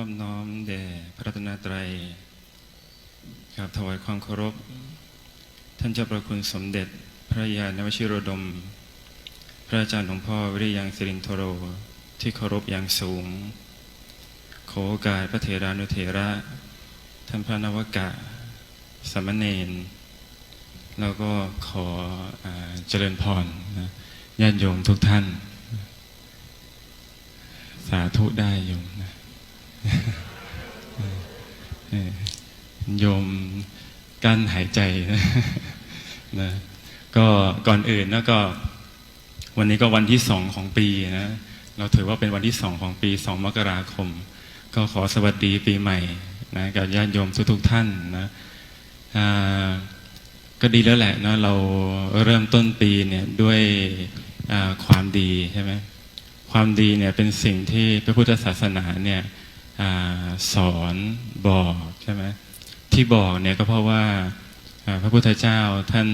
อบน้อมแด่พระรัตนตรัยครับถวายความเคารพ ท่านเจ้าประคุณสมเด็จ พระยาณวชิโรดม พระอาจารย์หลวงพ่อวิริยังสิรินทโรที่เคารพอย่างสูง ขอโอกาสพระเถรานุเถระ ท่านพระนวกะสามเณรแล้วก็ขออเจริญพรญาติโยมทุกท่าน สาธุได้โยม โยมกั้นหายใจนะก็ก่อนอื่นนะก็ วันนี้ก็วันที่สองของปีนะ เราถือว่าเป็นวันที่สองของปีสองมกราคม ก็ขอสวัสดีปีใหม่นะกับญาติโยมทุกๆท่านนะก็ดีแล้วแหละนะเราเริ่มต้นปีเนี่ยด้วยความดีใช่ไหมความดีเนี่ยเป็นสิ่งที่พระพุทธศาสนาเนี่ย อสอนบอกใช่ไหมที่บอกเนี่ยก็เพราะว่าพระพุทธเจ้าท่าน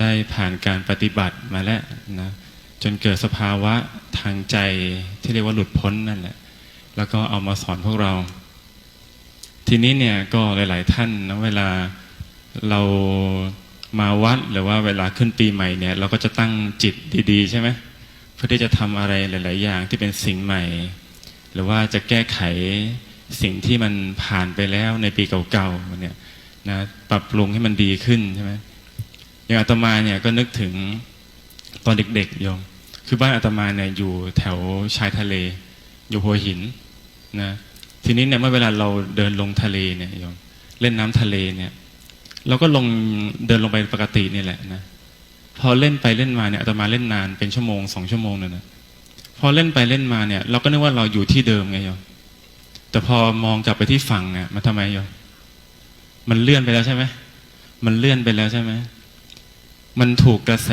ได้ผ่านการปฏิบัติมาแล้วนะจนเกิดสภาวะทางใจที่เรียกว่าหลุดพ้นนั่นแหละ แล้วก็เอามาสอนพวกเรา ทีนี้เนี่ยก็หลาย ๆ ท่านนะเวลาเรามาวัดหรือว่าเวลาขึ้นปีใหม่เนี่ย เราก็จะตั้งจิตดี ๆ ใช่ไหมเพื่อที่จะทำอะไรหลาย ๆ อย่างที่เป็นสิ่งใหม่ หรือว่าจะแก้ไขสิ่งที่มันผ่านไปแล้วในปีเก่าๆเนี่ยนะปรับปรุงให้มันดีขึ้นใช่ไหมอย่างอาตมาเนี่ยก็นึกถึงตอนเด็กๆโยมคือบ้านอาตมาเนี่ยอยู่แถวชายทะเล อยู่หัวหินนะทีนี้เนี่ยเมื่อเวลาเราเดินลงทะเลเนี่ยโยมเล่นน้ำทะเลเนี่ยเราก็ลงเดินลงไปปกตินี่แหละนะพอเล่นไปเล่นมาเนี่ยอาตมาเล่นนานเป็นชั่วโมงสองชั่วโมงเนี่ยนะ พอเล่นไปเล่นมาเนี่ย เราก็นึกว่าเราอยู่ที่เดิมไงโยมแต่พอมองกลับไปที่ฝั่งเนี่ยมันทำไมโยมมันเลื่อนไปแล้วใช่ไหมมันเลื่อนไปแล้วใช่ไหมมันถูกกระแส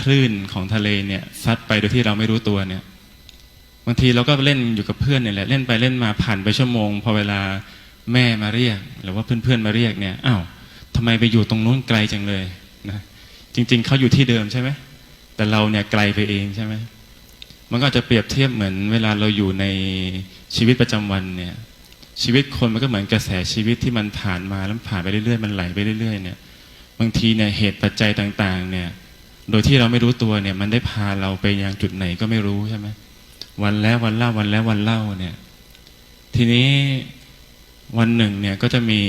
คลื่นของทะเลเนี่ยซัดไปโดยที่เราไม่รู้ตัวเนี่ยบางทีเราก็เล่นอยู่กับเพื่อนเนี่ยแหละเล่นไปเล่นมาผ่านไปชั่วโมง พอเวลาแม่มาเรียก หรือว่าเพื่อนๆมาเรียกเนี่ยอ้าวทำไมไปอยู่ตรงนู้นไกลจังเลยนะจริง ๆเขาอยู่ที่เดิมใช่ไหมแต่เราเนี่ยไกลไปเองใช่ไหม มันก็จะเปรียบเทียบเหมือนเวลาเราอยู่ในชีวิตประจำวันเนี่ยชีวิตคนมันก็เหมือนกระแสชีวิตที่มันผ่านมาแล้วผ่านไปเรื่อยๆมันไหลไปเรื่อยๆเนี่ยบางทีเนี่ยเหตุปัจจัยต่างๆเนี่ยโดยที่เราไม่รู้ตัวเนี่ยมันได้พาเราไปยังจุดไหนก็ไม่รู้ใช่ไหมวันแล้ววันเล่าวันแล้ววันเล่าเนี่ยทีนี้วันหนึ่งเนี่ยก็จะมี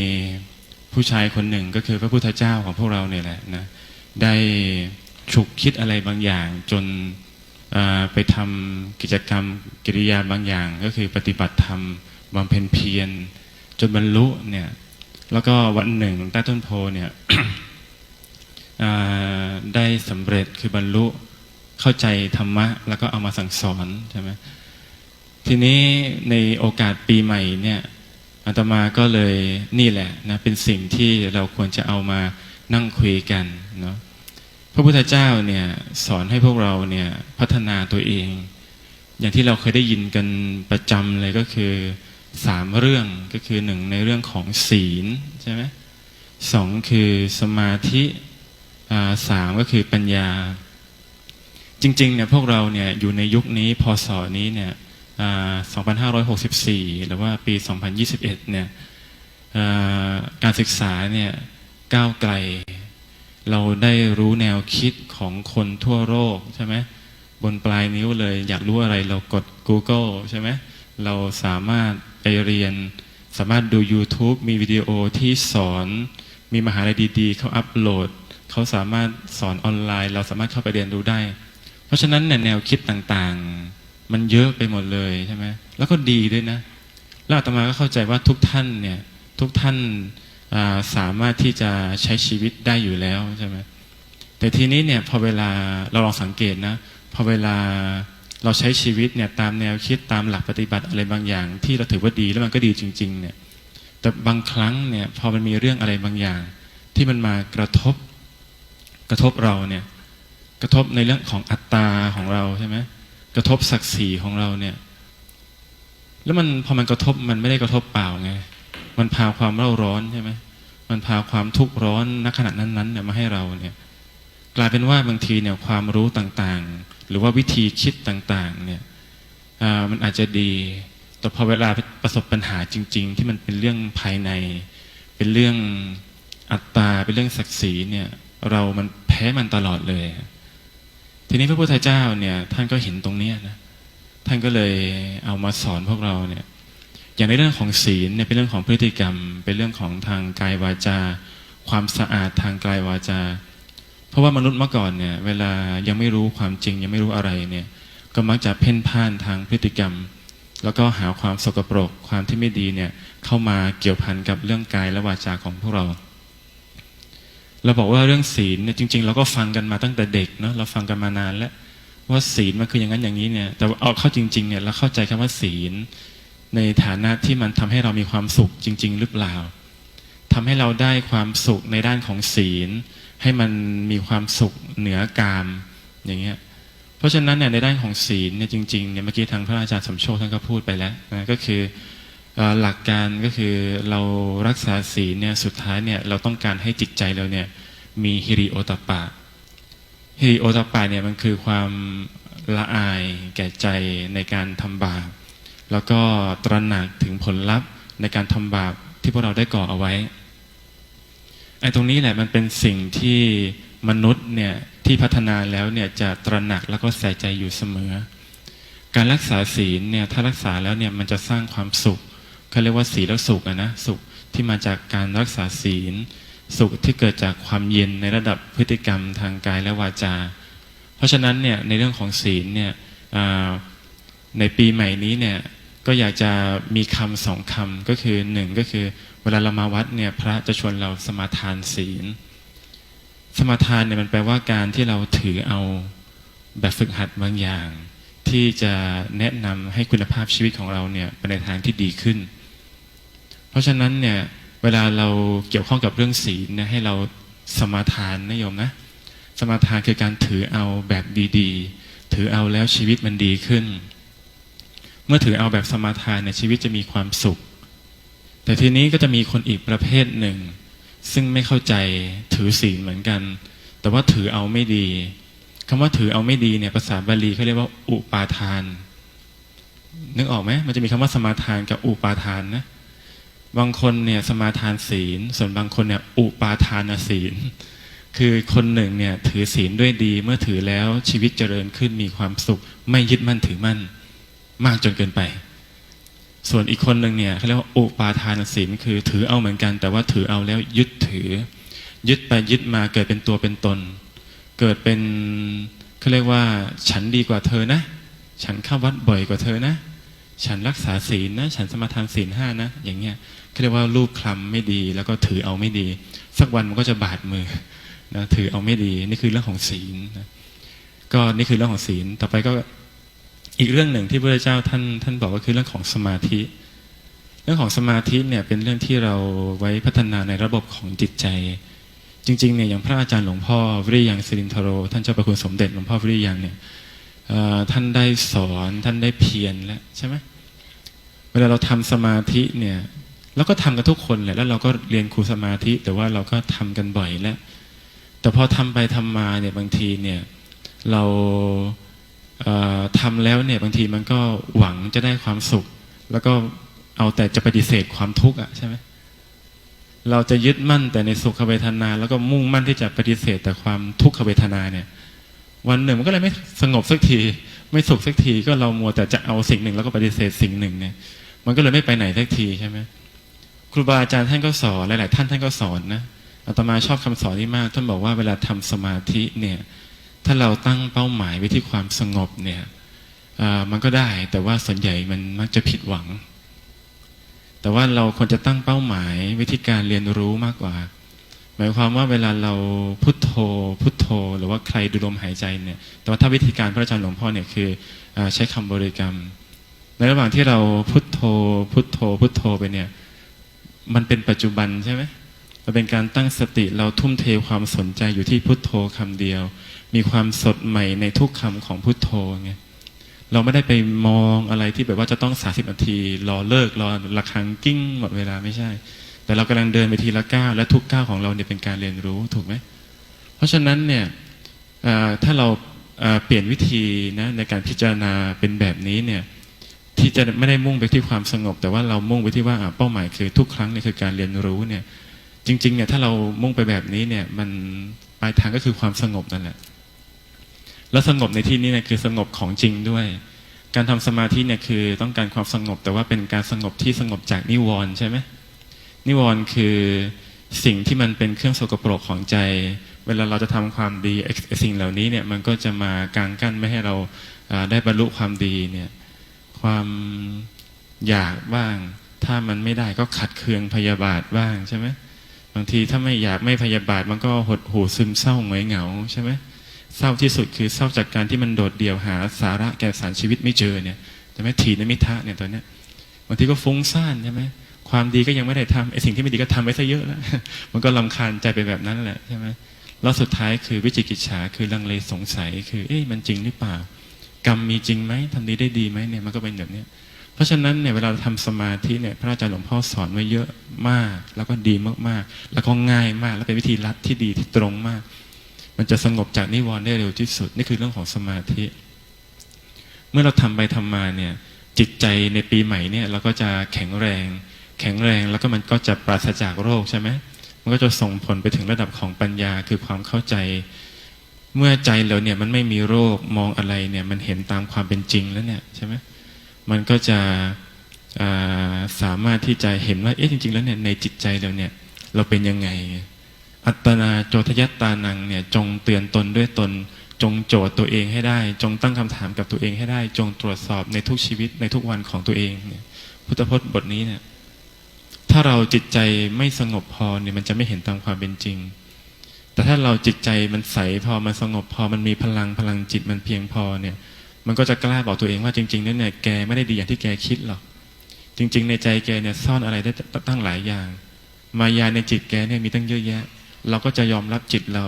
ผู้ชายคนหนึ่งก็คือพระพุทธเจ้าของพวกเราเนี่ยแหละนะได้ฉุกคิดอะไรบางอย่างจน ไปทำกิจกรรมกิริยาบางอย่าง ก็คือปฏิบัติธรรมบำเพ็ญเพียรจนบรรลุเนี่ยแล้วก็วันหนึ่งใต้ต้นโพเนี่ยได้สำเร็จคือบรรลุเข้าใจธรรมะ แล้วก็เอามาสั่งสอนใช่ไหมทีนี้ในโอกาสปีใหม่เนี่ยอาตมาก็เลยนี่แหละนะเป็นสิ่งที่เราควรจะเอามานั่งคุยกันเนาะ พระพุทธเจ้าเนี่ยสอนให้พวกเราเนี่ยพัฒนาตัวเอง อย่างที่เราเคยได้ยินกันประจำเลยก็คือสามเรื่องก็คือหนึ่งในเรื่องของศีลใช่ไหมสองคือสมาธิสามก็คือปัญญา จริงๆเนี่ยพวกเราเนี่ยอยู่ในยุคนี้พศนี้เนี่ย2564 หรือว่าปี 2021เนี่ยการศึกษาเนี่ยก้าวไกล เราได้รู้แนวคิดของคนทั่วโลกใช่ไหมบนปลายนิ้วเลย อยากรู้อะไรเรากด Google ใช่ไหมเราสามารถไปเรียน สามารถดู YouTube มีวิดีโอที่สอน มีมหาลัยดีๆ เขาอัปโหลด เขาสามารถสอนออนไลน์ เราสามารถเข้าไปเรียนรู้ได้ เพราะฉะนั้นเนี่ยแนวคิดต่างๆ มันเยอะไปหมดเลยใช่ไหมแล้วก็ดีด้วยนะแล้วอาตมาก็เข้าใจว่าทุกท่านเนี่ยทุกท่าน สามารถที่จะใช้ชีวิตได้อยู่แล้วใช่ไหมแต่ทีนี้เนี่ยพอเวลาเราลองสังเกตนะพอเวลาเราใช้ชีวิตเนี่ยตามแนวคิดตามหลักปฏิบัติอะไรบางอย่าง ที่เราถือว่าดีแล้วมันก็ดีจริง ๆ เนี่ย แต่บางครั้งเนี่ยพอมันมีเรื่องอะไรบางอย่าง ที่มันมากระทบกระทบเราเนี่ยกระทบในเรื่องของอัตตาของเราใช่ไหมกระทบศักดิ์ศรีของเราเนี่ย แล้วมันพอมันกระทบมันไม่ได้กระทบเปล่าไง มันพาความเร่าร้อนใช่ไหมมันพาความทุกข์ร้อนณขณะนั้นๆเนี่ยมาให้เราเนี่ย กลายเป็นว่าบางทีเนี่ยความรู้ต่างๆ หรือว่าวิธีคิดต่างๆเนี่ยมันอาจจะดีแต่พอเวลาประสบปัญหาจริง ๆ ที่มันเป็นเรื่องภายใน เป็นเรื่องอัตตาเป็นเรื่องศักดิ์ศรีเนี่ยเรามันแพ้มันตลอดเลย ทีนี้พระพุทธเจ้าเนี่ยท่านก็เห็นตรงนี้นะท่านก็เลยเอามาสอนพวกเราเนี่ย อย่างในเรื่องของศีลเนี่ยเป็นเรื่องของพฤติกรรม เป็นเรื่องของทางกายวาจา ความสะอาดทางกายวาจา เพราะว่ามนุษย์เมื่อก่อนเนี่ยเวลายังไม่รู้ความจริงยังไม่รู้อะไรเนี่ยก็มักจะเพ่นพ่านทางพฤติกรรม แล้วก็หาความสกปรกความที่ไม่ดีเนี่ยเข้ามาเกี่ยวพันกับเรื่องกายและวาจาของพวกเราเราบอกว่าเรื่องศีลเนี่ยจริง ๆ เราก็ฟังกันมาตั้งแต่เด็กเนาะเราฟังกันมานานแล้วว่าศีลมันคืออย่างนั้นอย่างนี้เนี่ยแต่เอาเข้าจริงๆเนี่ยเราเข้าใจคำว่าศีล ในฐานะที่มันทำให้เรามีความสุขจริง ๆ หรือเปล่าทำให้เราได้ความสุขในด้านของศีล ให้มันมีความสุขเหนือกามอย่างเงี้ยเพราะฉะนั้นเนี่ยในด้านของศีลเนี่ยจริงๆเนี่ยเมื่อกี้ทางพระอาจารย์สมโชคท่านก็พูดไปแล้วนะก็คือหลักการก็คือเรารักษาศีลเนี่ยสุดท้ายเนี่ยเราต้องการให้จิตใจเราเนี่ยมีฮิริโอตปะฮิริโอตปปะเนี่ยมันคือความละอายแก่ใจในการทำบาป แล้วก็ตระหนักถึงผลลัพธ์ในการทำบาปที่พวกเราได้ก่อเอาไว้ไอ้ตรงนี้แหละมันเป็นสิ่งที่มนุษย์เนี่ยที่พัฒนาแล้วเนี่ยจะตระหนักแล้วก็ใส่ใจอยู่เสมอ การรักษาศีลเนี่ยถ้ารักษาแล้วเนี่ยมันจะสร้างความสุขเขาเรียกว่าศีลแล้วสุขอะนะสุขที่มาจากการรักษาศีล สุขที่เกิดจากความเย็นในระดับพฤติกรรมทางกายและวาจา เพราะฉะนั้นเนี่ยในเรื่องของศีลเนี่ยในปีใหม่นี้เนี่ย ก็อยากจะมีคำสองคำก็คือหนึ่งก็คือเวลาเรามาวัดเนี่ยพระจะชวนเราสมาทานศีล สมาทานเนี่ยมันแปลว่าการที่เราถือเอาแบบฝึกหัดบางอย่าง ที่จะแนะนำให้คุณภาพชีวิตของเราเนี่ยไปในทางที่ดีขึ้น เพราะฉะนั้นเนี่ยเวลาเราเกี่ยวข้องกับเรื่องศีลเนี่ยให้เราสมาทานนะโยมนะ สมาทานคือการถือเอาแบบดีๆ ถือเอาแล้วชีวิตมันดีขึ้น เมื่อถือเอาแบบสมาทานเนี่ยชีวิตจะมีความสุข แต่ทีนี้ก็จะมีคนอีกประเภทหนึ่ง ซึ่งไม่เข้าใจถือศีลเหมือนกัน แต่ว่าถือเอาไม่ดีคำว่าถือเอาไม่ดีเนี่ยภาษาบาลีเขาเรียกว่า อุปาทาน นึกออกไหมมันจะมีคำว่าสมาทานกับอุปาทานนะบางคนเนี่ยสมาทานศีล ส่วนบางคนเนี่ยอุปาทานศีล คือคนหนึ่งเนี่ยถือศีลด้วยดี เมื่อถือแล้วชีวิตเจริญขึ้นมีความสุข ไม่ยึดมั่นถือมั่น มากจนเกินไป ส่วนอีกคนหนึ่งเนี่ยเขาเรียกว่าอุปาทานศีลคือถือเอาเหมือนกัน แต่ว่าถือเอาแล้วยึดถือ ยึดไปยึดมาเกิดเป็นตัวเป็นตน เกิดเป็นเขาเรียกว่า ฉันดีกว่าเธอนะ ฉันเข้าวัดบ่อยกว่าเธอนะ ฉันรักษาศีลนะ ฉันสมาทานศีลห้านะ อย่างเงี้ยเขาเรียกว่ารูปคลำไม่ดี แล้วก็ถือเอาไม่ดี สักวันมันก็จะบาดมือนะถือเอาไม่ดี นี่คือเรื่องของศีลนะก็นี่คือเรื่องของศีล ต่อไปก็ อีกเรื่องหนึ่งที่พระเจ้าท่านท่านบอกก็คือเรื่องของสมาธิ เรื่องของสมาธิเนี่ยเป็นเรื่องที่เราไว้พัฒนาในระบบของจิตใจ จริงๆเนี่ยอย่างพระอาจารย์หลวงพ่อวิริยังสิรินทโร ท่านเจ้าประคุณสมเด็จหลวงพ่อวิริยังเนี่ยท่านได้สอนท่านได้เพียรแล้วใช่ไหมเวลาเราทำสมาธิเนี่ยเราก็ทำกันทุกคนแหละแล้วเราก็เรียนครูสมาธิ แต่ว่าเราก็ทำกันบ่อยแล้วแต่พอทำไปทำมาเนี่ยบางทีเนี่ยเรา ทำแล้วเนี่ยบางทีมันก็หวังจะได้ความสุข แล้วก็เอาแต่จะปฏิเสธความทุกข์อะใช่ไหมเราจะยึดมั่นแต่ในสุขเวทนา แล้วก็มุ่งมั่นที่จะปฏิเสธแต่ความทุกขเวทนาเนี่ย วันหนึ่งมันก็เลยไม่สงบสักที ไม่สุขสักทีก็เรามัวแต่จะเอาสิ่งหนึ่ง แล้วก็ปฏิเสธสิ่งหนึ่งเนี่ย มันก็เลยไม่ไปไหนสักทีใช่ไหมครูบาอาจารย์ท่านก็สอนหลาย ๆ ท่านท่านก็สอนนะอาตมาชอบคำสอนนี้มาก ท่านบอกว่าเวลาทำสมาธิเนี่ย ถ้าเราตั้งเป้าหมายไว้ที่ความสงบเนี่ยมันก็ได้แต่ว่าส่วนใหญ่มันมักจะผิดหวัง แต่ว่าเราควรจะตั้งเป้าหมายวิธีการเรียนรู้มากกว่า หมายความว่าเวลาเราพุทโธ พุทโธ หรือว่าใครดูลมหายใจเนี่ย แต่ว่าถ้าวิธีการพระอาจารย์หลวงพ่อเนี่ยคืออใช้คำบริกรรม ในระหว่างที่เราพุทโธ พุทโธ พุทโธไปเนี่ย มันเป็นปัจจุบันใช่ไหม มันเป็นการตั้งสติเราทุ่มเทความสนใจอยู่ที่พุทโธคำเดียว มีความสดใหม่ในทุกคำของพุทโธไงเราไม่ได้ไปมองอะไรที่แบบว่าจะต้องสาสิบนาที รอเลิกรอระฆังกิ้งหมดเวลาไม่ใช่ แต่เรากำลังเดินไปทีละก้าวและทุกก้าวของเราเนี่ยเป็นการเรียนรู้ถูกไหมเพราะฉะนั้นเนี่ยถ้าเราเปลี่ยนวิธีนะในการพิจารณาเป็นแบบนี้เนี่ยที่จะไม่ได้มุ่งไปที่ความสงบ แต่ว่าเรามุ่งไปที่ว่าเป้าหมายคือทุกครั้งเนี่ยคือการเรียนรู้เนี่ย จริงๆเนี่ยถ้าเรามุ่งไปแบบนี้เนี่ย มันปลายทางก็คือความสงบนั่นแหละ แล้วสงบในที่นี้เนี่ยคือสงบของจริงด้วย การทำสมาธิเนี่ยคือต้องการความสงบ แต่ว่าเป็นการสงบที่สงบจากนิวรณ์ใช่ไหมนิวรณ์คือสิ่งที่มันเป็นเครื่องสกปรกของใจ เวลาเราจะทำความดีสิ่งเหล่านี้เนี่ยมันก็จะมากางกั้นไม่ให้เราได้บรรลุความดีเนี่ย ความอยากบ้าง ถ้ามันไม่ได้ก็ขัดเคืองพยาบาทบ้างใช่ไหม บางทีถ้าไม่อยากไม่พยาบาทมันก็หดหู่ซึมเศร้าหงอยเหงาใช่ไหมเศร้าที่สุดคือเศร้าจากการที่มันโดดเดี่ยวหาสาระแก่สารชีวิตไม่เจอเนี่ยใช่ไหมถีนมิทะเนี่ยตอนเนี้ยบางทีก็ฟุ้งซ่านใช่ไหมความดีก็ยังไม่ได้ทำไอ้สิ่งที่ไม่ดีก็ทำไว้ซะเยอะแล้วมันก็ลำคาญใจไปแบบนั้นแหละใช่ไหมแล้วสุดท้ายคือวิจิกิจฉาคือลังเลสงสัย คือ เอ๊ะมันจริงหรือเปล่า กรรมมีจริงไหมทำดีได้ดีไหมเนี่ยมันก็เป็นแบบเนี้ย เพราะฉะนั้นเนี่ยเวลาเราทำสมาธิเนี่ยพระอาจารย์หลวงพ่อสอนไว้เยอะมาก แล้วก็ดีมากๆ แล้วก็ง่ายมาก แล้วเป็นวิธีลัดที่ดีที่ตรงมาก มันจะสงบจากนิวรณ์ได้เร็วที่สุด นี่คือเรื่องของสมาธิ เมื่อเราทำไปทำมาเนี่ยจิตใจในปีใหม่เนี่ยเราก็จะแข็งแรง แข็งแรงแล้วก็มันก็จะปราศจากโรคใช่ไหมมันก็จะส่งผลไปถึงระดับของปัญญาคือความเข้าใจ เมื่อใจเราเนี่ยมันไม่มีโรคมองอะไรเนี่ยมันเห็นตามความเป็นจริงแล้วเนี่ยใช่ไหม มันก็จะสามารถที่จะเห็นว่าเอ๊ะจริง ๆ แล้วเนี่ยในจิตใจเราเนี่ยเราเป็นยังไง อัตนาโจทยัตตานังเนี่ยจงเตือนตนด้วยตน จงโจทย์ตัวเองให้ได้ จงตั้งคำถามกับตัวเองให้ได้ จงตรวจสอบในทุกชีวิตในทุกวันของตัวเองเนี่ยพุทธพจน์บทนี้เนี่ยถ้าเราจิตใจไม่สงบพอเนี่ยมันจะไม่เห็นตามความเป็นจริง แต่ถ้าเราจิตใจมันใสพอมันสงบพอมันมีพลังพลังจิตมันเพียงพอเนี่ย มันก็จะกล้าบอกตัวเองว่าจริงๆแล้วเนี่ยแกไม่ได้ดีอย่างที่แกคิดหรอก จริง ๆ ในใจแกเนี่ยซ่อนอะไรได้ตั้งหลายอย่าง มายาในจิตแกเนี่ยมีตั้งเยอะแยะ เราก็จะยอมรับจิตเรา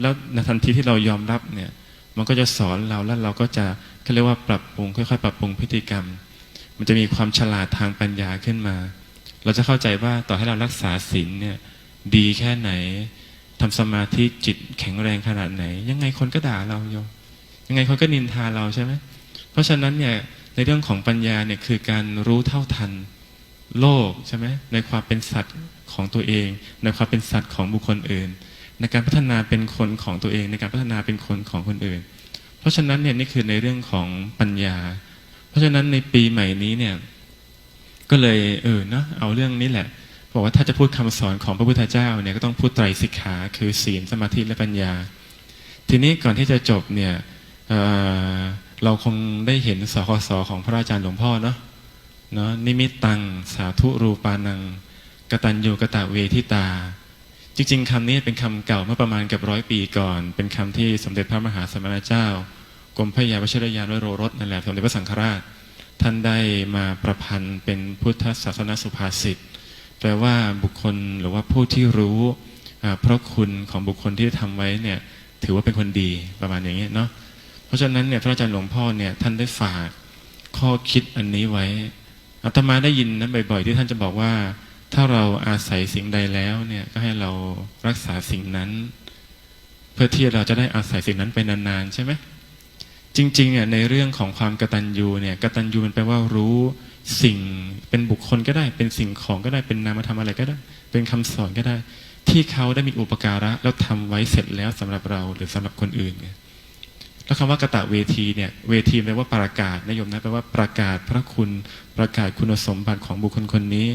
แล้วในทันทีที่เรายอมรับเนี่ย มันก็จะสอนเราแล้วเราก็จะเขาเรียกว่าปรับปรุงค่อยๆ ปรับปรุงพฤติกรรม มันจะมีความฉลาดทางปัญญาขึ้นมา เราจะเข้าใจว่าต่อให้เรารักษาศีลเนี่ยดีแค่ไหนทำสมาธิจิตแข็งแรงขนาดไหน ยังไงคนก็ด่าเราโยม ยังไงคนก็นินทาเราใช่ไหมเพราะฉะนั้นเนี่ยในเรื่องของปัญญาเนี่ยคือการรู้เท่าทันโลกใช่ไหมในความเป็นสัตว์ของตัวเอง ในความเป็นสัตว์ของบุคคลอื่น ในการพัฒนาเป็นคนของตัวเอง ในการพัฒนาเป็นคนของคนอื่น เพราะฉะนั้นเนี่ยนี่คือในเรื่องของปัญญา เพราะฉะนั้นในปีใหม่นี้เนี่ยก็เลยเออเนาะเอาเรื่องนี้แหละบอกว่าถ้าจะพูดคำสอนของพระพุทธเจ้าเนี่ยก็ต้องพูดไตรสิกขา คือศีลสมาธิและปัญญา ทีนี้ก่อนที่จะจบเนี่ย เเราคงได้เห็นสคสของพระอาจารย์หลวงพ่อเนาะเนาะนิมิตตัง สาธุรูปานังกตัญญูกตะเวทิตา จริง ๆคำนี้เป็นคำเก่าเมื่อประมาณเกับร้อยปีก่อน เป็นคำที่สมเด็จพระมหาสมณเจ้ากรมพระยาวชิรยานวโรรสนั่นแหละสมเด็จพระสังฆราช ท่านได้มาประพันธ์เป็นพุทธศาสนสุภาษิตแปลว่าบุคคลหรือว่าผู้ที่รู้อ่าพระคุณของบุคคลที่ทำไว้เนี่ยถือว่าเป็นคนดีประมาณอย่างนี้เนาะ เพราะฉะนั้นเนี่ยพระอาจารย์หลวงพ่อเนี่ยท่านได้ฝากข้อคิดอันนี้ไว้อาตมาได้ยินนั้นบ่อย ๆ ที่ท่านจะบอกว่า ถ้าเราอาศัยสิ่งใดแล้วเนี่ยก็ให้เรารักษาสิ่งนั้น เพื่อที่เราจะได้อาศัยสิ่งนั้นไปนานๆใช่ไหมจริงๆเนี่ยในเรื่องของความกตัญญูเนี่ยกตัญญูมันแปลว่ารู้สิ่งเป็นบุคคลก็ได้ เป็นสิ่งของก็ได้เป็นนามธรรมอะไรก็ได้ เป็นคำสอนก็ได้ ที่เขาได้มีอุปการะแล้วทำไว้เสร็จแล้วสำหรับเราหรือสำหรับคนอื่นไง แล้วคำว่ากตะเวทีเนี่ยเวทีแปลว่าประกาศนายมนะแปลว่าประกาศพระคุณประกาศคุณสมบัติของบุคคลคนนี้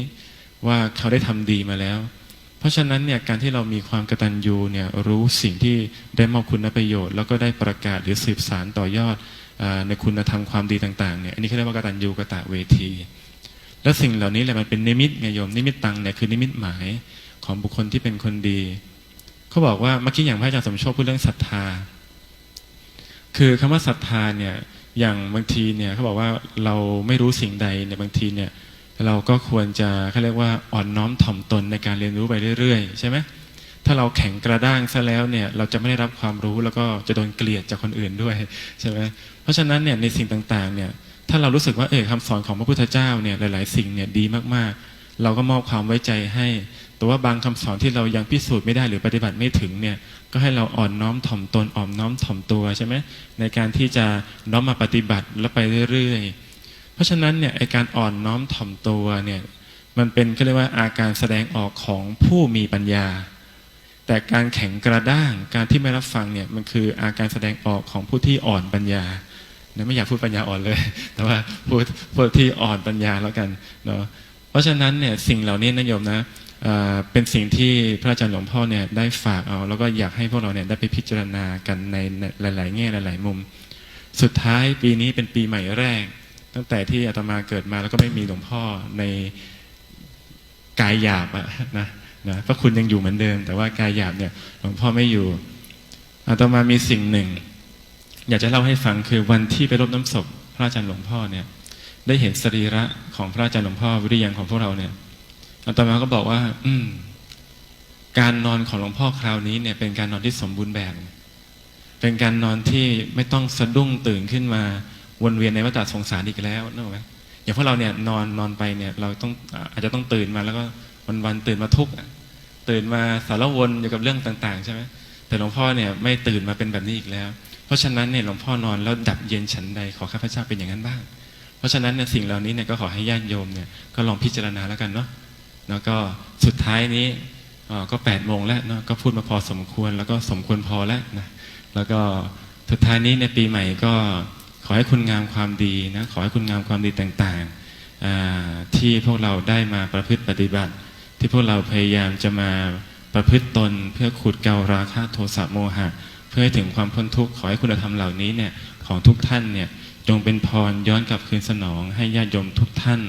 ว่าเขาได้ทำดีมาแล้ว เพราะฉะนั้นเนี่ยการที่เรามีความกตัญญูเนี่ยรู้สิ่งที่ได้มอบคุณประโยชน์ แล้วก็ได้ประกาศหรือสืบสารต่อยอดในคุณธรรมความดีต่างๆเนี่ยอันนี้เขาเรียกว่ากตัญญูกตะเวที แล้วสิ่งเหล่านี้แหละมันเป็นนิมิตไงโยมนิมิตตังเนี่ยคือนิมิตหมายของบุคคลที่เป็นคนดีเขาบอกว่าเมื่อกี้อย่างพระอาจารย์สมโชคพูดเรื่องศรัทธา คือคำว่าศรัทธาเนี่ยอย่างบางทีเนี่ยเขาบอกว่าเราไม่รู้สิ่งใดเนี่ยบางทีเนี่ยเราก็ควรจะเขาเรียกว่าอ่อนน้อมถ่อมตนในการเรียนรู้ไปเรื่อยๆ ใช่ไหมถ้าเราแข็งกระด้างซะแล้วเนี่ยเราจะไม่ได้รับความรู้แล้วก็จะโดนเกลียดจากคนอื่นด้วยใช่ไหมเพราะฉะนั้นเนี่ยในสิ่งต่างๆเนี่ยถ้าเรารู้สึกว่าเออคำสอนของพระพุทธเจ้าเนี่ยหลาย ๆ สิ่งเนี่ยดีมากๆ เราก็มอบความไว้ใจให้ แต่ว่าบางคำสอนที่เรายังพิสูจน์ไม่ได้หรือปฏิบัติไม่ถึงเนี่ย ก็ให้เราอ่อนน้อมถ่อมตนอ่อมน้อมถ่อมตัวใช่ไหมในการที่จะน้อมมาปฏิบัติแล้วไปเรื่อยๆ เพราะฉะนั้นเนี่ยไอการอ่อนน้อมถ่อมตัวเนี่ยมันเป็นก็เรียกว่าอาการแสดงออกของผู้มีปัญญา แต่การแข็งกระด้างการที่ไม่รับฟังเนี่ยมันคืออาการแสดงออกของผู้ที่อ่อนปัญญาเนี่ยไม่อยากพูดปัญญาอ่อนเลย แต่ว่าพูดพูดที่อ่อนปัญญาแล้วกันเนาะเพราะฉะนั้นเนี่ยสิ่งเหล่านี้นะโยมนะ เป็นสิ่งที่พระอาจารย์หลวงพ่อเนี่ยได้ฝากเอา แล้วก็อยากให้พวกเราเนี่ยได้ไปพิจารณากันในหลาย ๆ แง่หลาย ๆ มุม สุดท้ายปีนี้เป็นปีใหม่แรก ตั้งแต่ที่อาตมาเกิดมาแล้วก็ไม่มีหลวงพ่อในกายหยาบอะนะนะพระคุณยังอยู่เหมือนเดิม แต่ว่ากายหยาบเนี่ยหลวงพ่อไม่อยู่อาตมามีสิ่งหนึ่ง อยากจะเล่าให้ฟังคือวันที่ไปรดน้ำศพพระอาจารย์หลวงพ่อเนี่ยได้เห็นสรีระของพระอาจารย์หลวงพ่อวิริยังของพวกเราเนี่ย อาตมาก็บอกว่า อืม การนอนของหลวงพ่อคราวนี้เนี่ย เป็นการนอนที่สมบูรณ์แบบ เป็นการนอนที่ไม่ต้องสะดุ้งตื่นขึ้นมาวนเวียนในวัฏสงสารอีกแล้วนึกออกไหมอย่างพวกเราเนี่ยนอนนอนไปเนี่ย เราต้องอาจจะต้องตื่นมาแล้วก็วันวันตื่นมาทุกข์ตื่นมาสารวนอยู่กับเรื่องต่าง ๆ ใช่ไหมแต่หลวงพ่อเนี่ยไม่ตื่นมาเป็นแบบนี้อีกแล้ว เพราะฉะนั้นเนี่ยหลวงพ่อนอนแล้วดับเย็นฉันใดขอข้าพเจ้าเป็นอย่างนั้นบ้าง เพราะฉะนั้นเนี่ยสิ่งเหล่านี้เนี่ยก็ขอให้ญาติโยมเนี่ยก็ลองพิจารณาแล้วกันเนาะ แล้วก็สุดท้ายนี้ก็แปดโมงแล้วเนาะก็พูดมาพอสมควรแล้วก็สมควรพอแล้วนะแล้วก็สุดท้ายนี้ในปีใหม่ก็ขอให้คุณงามความดีนะขอให้คุณงามความดีต่างๆที่พวกเราได้มาประพฤติปฏิบัติ ที่พวกเราพยายามจะมาประพฤติตนเพื่อขุดเการาคะโทสะโมหะ เพื่อให้ถึงความพ้นทุกข์ขอให้คุณธรรมเหล่านี้เนี่ยของทุกท่านเนี่ยจงเป็นพรย้อนกลับคืนสนองให้ญาติโยมทุกท่าน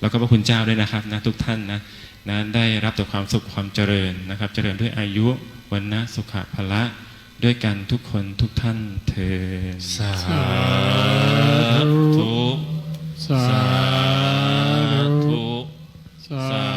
แล้วก็พระคุณเจ้าด้วยนะครับนะทุกท่านนะนะได้รับแต่ความสุขความเจริญนะครับ เจริญด้วยอายุวันนะสุขะพละด้วยกันทุกคนทุกท่านเถิดสาธุสาธุสา